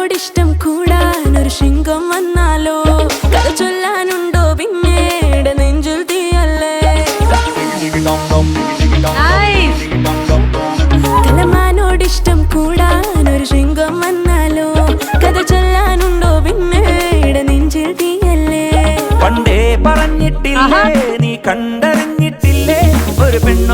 നിന്നോടിഷ്ടം കൂടാൻ ഒരു ശൃംഗം വന്നാലോ? കഥ ചൊല്ലാനുണ്ടോ പിന്നീട്? നെഞ്ചുൽ തീയല്ലേ? കലമാനോടിഷ്ടം കൂടാൻ ഒരു ശൃംഗം വന്നാലോ? കഥ ചൊല്ലാനുണ്ടോ പിന്നീട്? നെഞ്ചിൽ തീയല്ലേ? പണ്ടേ പറഞ്ഞിട്ടില്ലേ നീ കണ്ടറിഞ്ഞിട്ടില്ലേ? ഒരു പെണ്ണു